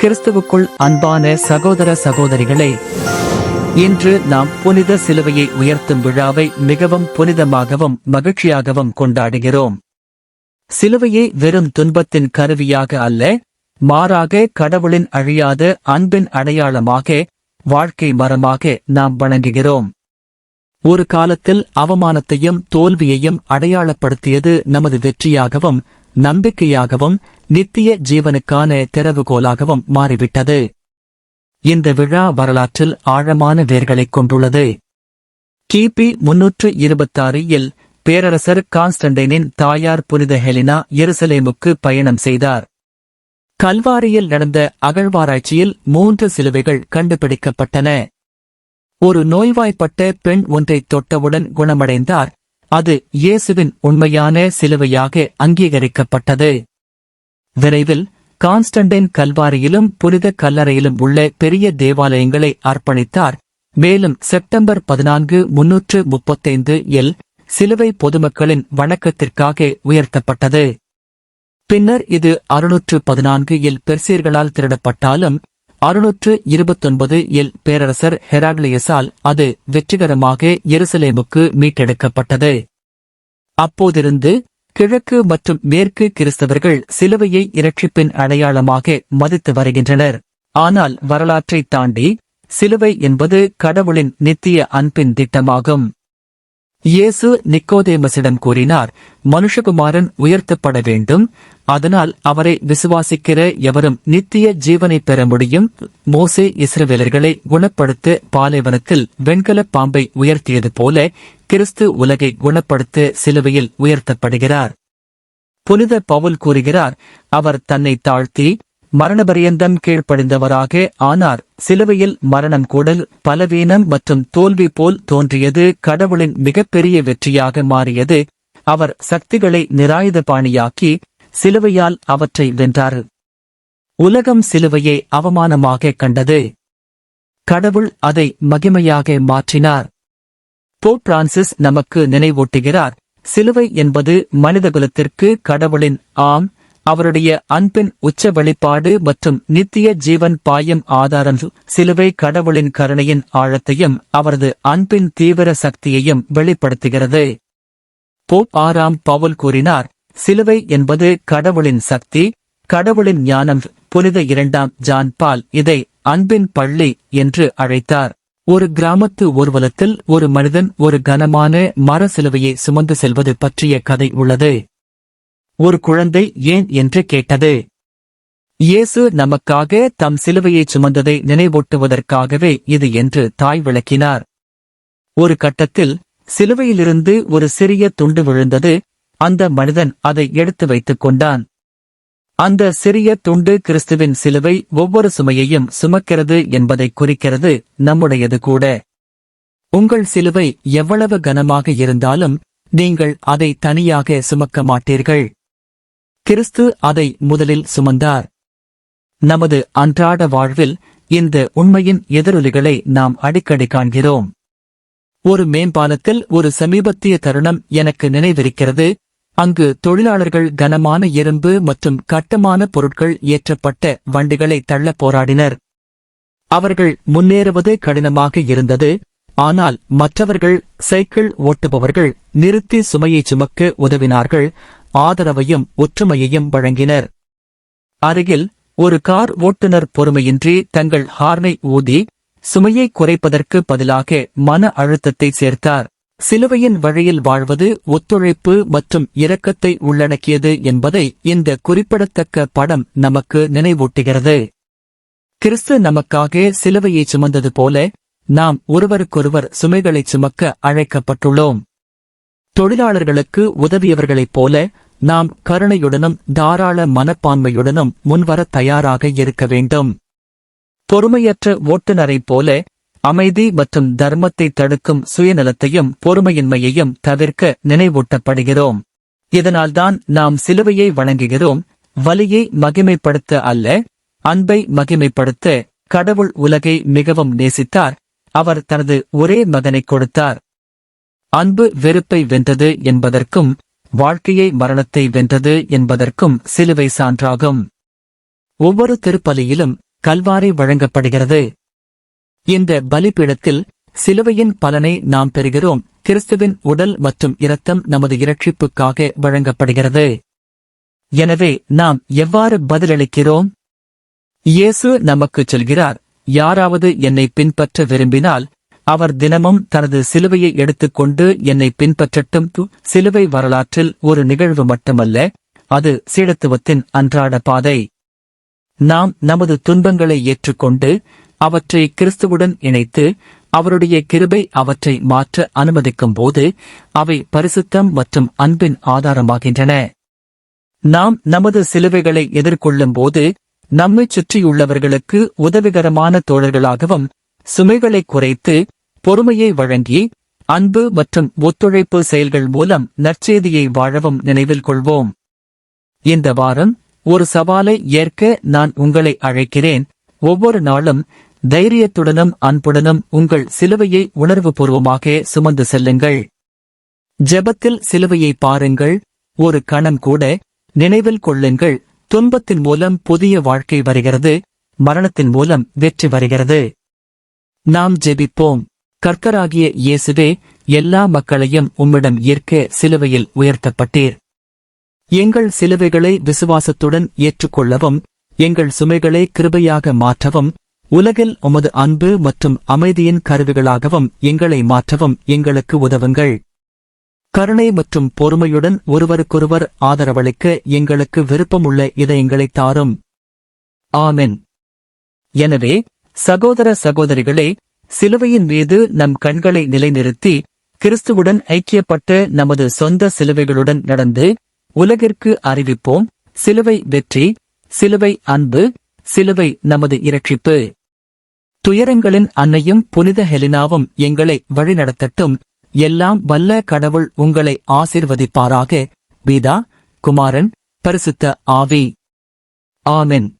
கிறிஸ்துவுக்குள் அன்பான சகோதர சகோதரிகளே இன்று நாம் புனித சிலுவையை உயர்த்தும் விழாவை மிகவும் புனிதமாகவும் மகிழ்ச்சியாகவும் கொண்டாடுகிறோம். சிலுவையை வெறும் துன்பத்தின் கருவியாக அல்ல மாறாக கடவுளின் அழியாத அன்பின் அடையாளமாக வாழ்க்கை மரமாக நாம் வணங்குகிறோம். ஒரு காலத்தில் அவமானத்தையும் தோல்வியையும் அடையாளப்படுத்தியது நமது வெற்றியாகவும் நம்பிக்கையாகவும் நித்திய ஜீவனுக்கான திறவுகோலாகவும் மாறிவிட்டது. இந்த விழா வரலாற்றில் ஆழமான வேர்களைக் கொண்டுள்ளது. கிபி முன்னூற்று இருபத்தாறு இல் பேரரசர் கான்ஸ்டன்டைனின் தாயார் புனித ஹெலினா எருசலேமுக்கு பயணம் செய்தார். கல்வாரியில் நடந்த அகழ்வாராய்ச்சியில் மூன்று சிலுவைகள் கண்டுபிடிக்கப்பட்டன. ஒரு நோய்வாய்ப்பட்ட பெண் ஒன்றைத் தொட்டவுடன் குணமடைந்தார். அது இயேசுவின் உண்மையான சிலுவையாக அங்கீகரிக்கப்பட்டது. விரைவில் கான்ஸ்டன்டைன் கல்வாரியிலும் புனித கல்லறையிலும் உள்ள பெரிய தேவாலயங்களை அர்ப்பணித்தார். மேலும் செப்டம்பர் பதினான்கு முன்னூற்று முப்பத்தைந்து எல் சிலுவை பொதுமக்களின் வணக்கத்திற்காக உயர்த்தப்பட்டது. பின்னர் இது அறுநூற்று பதினான்கு எல் பெர்சியர்களால் திருடப்பட்டாலும் அறுநூற்று இருபத்தொன்பது எல் பேரரசர் ஹெராக்லியஸால் அது வெற்றிகரமாக எருசலேமுக்கு மீட்டெடுக்கப்பட்டது. அப்போதிருந்து கிழக்கு மற்றும் மேற்கு கிறிஸ்தவர்கள் சிலுவையை இரட்சிப்பின் அடையாளமாக மதித்து வருகின்றனர். ஆனால் வரலாற்றைத் தாண்டி சிலுவை என்பது கடவுளின் நித்திய அன்பின் திட்டமாகும். இயேசு நிக்கோதேமசிடம் கூறினார் மனுஷகுமாரன் உயர்த்தப்பட வேண்டும். அதனால் அவரை விசுவாசிக்கிற எவரும் நித்திய ஜீவனை பெற முடியும். மோசே இஸ்ரவேலர்களை குணப்படுத்த பாலைவனத்தில் வெண்கலப் பாம்பை உயர்த்தியது போல கிறிஸ்து உலகை குணப்படுத்த சிலுவையில் உயர்த்தப்படுகிறார். புனித பவுல் கூறுகிறார் அவர் தன்னை தாழ்த்தி மரணபரியந்தம் கீழ்ப்படிந்தவராக ஆனார். சிலுவையில் மரணம் கூடல் பலவீனம் மற்றும் தோல்வி போல் தோன்றியது கடவுளின் மிகப்பெரிய வெற்றியாக மாறியது. அவர் சக்திகளை நிராயுதபாணியாக்கி சிலுவையால் அவற்றை வென்றார். உலகம் சிலுவையை அவமானமாக கண்டது. கடவுள் அதை மகிமையாக மாற்றினார். போப் பிரான்சிஸ் நமக்கு நினைவூட்டுகிறார். சிலுவை என்பது மனிதகுலத்திற்கு கடவுளின் ஆம் அவருடைய அன்பின் உச்ச வெளிப்பாடு மற்றும் நித்திய ஜீவன் பாயம் ஆதாரம் சிலுவை கடவுளின் கருணையின் ஆழத்தையும் அவரது அன்பின் தீவிர சக்தியையும் வெளிப்படுத்துகிறது. போப் ஆறாம் பவுல் கூறினார் சிலுவை என்பது கடவுளின் சக்தி கடவுளின் ஞானம். புனித இரண்டாம் ஜான் பால் இதை அன்பின் பள்ளி என்று அழைத்தார். ஒரு கிராமத்து ஊர்வலத்தில் ஒரு மனிதன் ஒரு கனமான மர சிலுவையை சுமந்து செல்வது பற்றிய கதை உள்ளது. ஒரு குழந்தை ஏன் என்று கேட்டது. இயேசு நமக்காக தம் சிலுவையை சுமந்ததை நினைவூட்டுவதற்காகவே இது என்று தாய் விளக்கினார். ஒரு கட்டத்தில் சிலுவையிலிருந்து ஒரு சிறிய துண்டு விழுந்தது அந்த மனிதன் அதை எடுத்து வைத்துக் கொண்டான். அந்த சிறிய துண்டு கிறிஸ்துவின் சிலுவை ஒவ்வொரு சுமையையும் சுமக்கிறது என்பதை குறிக்கிறது நம்முடையது கூட. உங்கள் சிலுவை எவ்வளவு கனமாக இருந்தாலும் நீங்கள் அதை தனியாக சுமக்க மாட்டீர்கள். கிறிஸ்து அதை முதலில் சுமந்தார். நமது அன்றாட வாழ்வில் இந்த உண்மையின் எதிரொலிகளை நாம் அடிக்கடி காண்கிறோம். ஒரு மேம்பாலத்தில் ஒரு சமீபத்திய தருணம் எனக்கு நினைவிருக்கிறது. அங்கு தொழிலாளர்கள் கனமான இரும்பு மற்றும் கட்டமான பொருட்கள் ஏற்றப்பட்ட வண்டிகளை தள்ள போராடினர். அவர்கள் முன்னேறுவது கடினமாக இருந்தது. ஆனால் மற்றவர்கள் சைக்கிள் ஓட்டுபவர்கள் நிறுத்தி சுமையை சுமக்க உதவினார்கள். ஆதரவையும் ஒற்றுமையையும் வழங்கினர். அருகில் ஒரு கார் ஓட்டுநர் பொறுமையின்றி தங்கள் ஹார்னை ஊதி சுமையை குறைப்பதற்கு பதிலாக மன அழுத்தத்தை சேர்த்தார். சிலுவையின் வழியில் வாழ்வது ஒத்துழைப்பு மற்றும் இரக்கத்தை உள்ளடக்கியது என்பதை இந்த குறிப்பிடத்தக்க படம் நமக்கு நினைவூட்டுகிறது. கிறிஸ்து நமக்காக சிலுவையை சுமந்தது போல நாம் ஒருவருக்கொருவர் சுமைகளைச் சுமக்க அழைக்கப்பட்டுள்ளோம். தொழிலாளர்களுக்கு உதவியவர்களைப் போல நாம் கருணையுடனும் தாராள மனப்பான்மையுடனும் முன்வர தயாராக இருக்க வேண்டும். பொறுமையற்ற ஓட்டுநரைப் போல அமைதி மற்றும் தர்மத்தை தடுக்கும் சுயநலத்தையும் பொறுமையின்மையையும் தவிர்க்க நினைவூட்டப்படுகிறோம். இதனால்தான் நாம் சிலுவையை வணங்குகிறோம். வலியை மகிமைப்படுத்த அல்ல அன்பை மகிமைப்படுத்த கடவுள் உலகை மிகவும் நேசித்தார். அவர் தனது ஒரே மகனைக் கொடுத்தார். அன்பு வெறுப்பை வென்றது என்பதற்கும் வாழ்க்கையை மரணத்தை வென்றது என்பதற்கும் சிலுவை சான்றாகும். ஒவ்வொரு திருப்பலியிலும் கல்வாரி வழங்கப்படுகிறது. இந்த பலிபீடத்தில் சிலுவையின் பலனை நாம் பெறுகிறோம். கிறிஸ்துவின் உடல் மற்றும் இரத்தம் நமது இரட்சிப்புக்காக வழங்கப்படுகிறது. எனவே நாம் எவ்வாறு பதிலளிக்கிறோம்? இயேசு நமக்குச் சொல்கிறார் யாராவது என்னை பின்பற்ற விரும்பினால் அவர் தினமும் தனது சிலுவையை எடுத்துக்கொண்டு என்னை பின்பற்றட்டும். சிலுவை வரலாற்றில் ஒரு நிகழ்வு மட்டுமல்ல அது சீடத்துவத்தின் அன்றாட பாதை. நாம் நமது துன்பங்களை ஏற்றுக்கொண்டு அவற்றை கிறிஸ்துவுடன் இணைத்து அவருடைய கிருபை அவற்றை மாற்ற அனுமதிக்கும் போது அவை பரிசுத்தம் மற்றும் அன்பின் ஆதாரமாகின்றன. நாம் நமது சிலுவைகளை எதிர்கொள்ளும் போது நம்மை சுற்றியுள்ளவர்களுக்கு உதவிகரமான தோழர்களாகவும் சுமைகளை குறைத்து பொறுமையை வழங்கி அன்பு மற்றும் ஒத்துழைப்பு செயல்கள் மூலம் நற்செய்தியை வாழவும் நினைவில் கொள்வோம். இந்த வாரம் ஒரு சவாலை ஏற்க நான் உங்களை அழைக்கிறேன். ஒவ்வொரு நாளும் தைரியத்துடனும் அன்புடனும் உங்கள் சிலுவையை உணர்வுபூர்வமாக சுமந்து செல்லுங்கள். ஜெபத்தில் சிலுவையை பாருங்கள். ஒரு கணம் கூட நினைவில் கொள்ளுங்கள். துன்பத்தின் மூலம் புதிய வாழ்க்கை வருகிறது. மரணத்தின் மூலம் வெற்றி வருகிறது. நாம் ஜெபிப்போம். கர்த்தராகிய இயேசுவே எல்லா மக்களையும் உம்மிடம் ஏற்க சிலுவையில் உயர்த்தப்பட்டீர். எங்கள் சிலுவைகளை விசுவாசத்துடன் ஏற்றுக்கொள்ளவும் எங்கள் சுமைகளை கிருபையாக மாற்றவும் உலகில் உமது அன்பு மற்றும் அமைதியின் கருவிகளாகவும் எங்களை மாற்றவும் எங்களுக்கு உதவுங்கள். கருணை மற்றும் பொறுமையுடன் ஒருவருக்கொருவர் ஆதரவளிக்க எங்களுக்கு விருப்பமுள்ள இதயங்களைத் தாரும். ஆமென். எனவே சகோதர சகோதரிகளே சிலுவையின் மீது நம் கண்களை நிலைநிறுத்தி கிறிஸ்துவுடன் ஐக்கியப்பட்ட நமது சொந்த சிலுவைகளுடன் நடந்து உலகிற்கு அறிவிப்போம். சிலுவை வெற்றி சிலுவை அன்பு சிலுவை நமது இரட்சிப்பு. துயரங்களின் அன்னையும் புனித ஹெலினாவும் எங்களை வழிநடத்தட்டும். எல்லாம் வல்ல கடவுள் உங்களை ஆசிர்வதிப்பாராக. பீதா குமாரன் பரிசுத்த ஆவி. ஆமென்.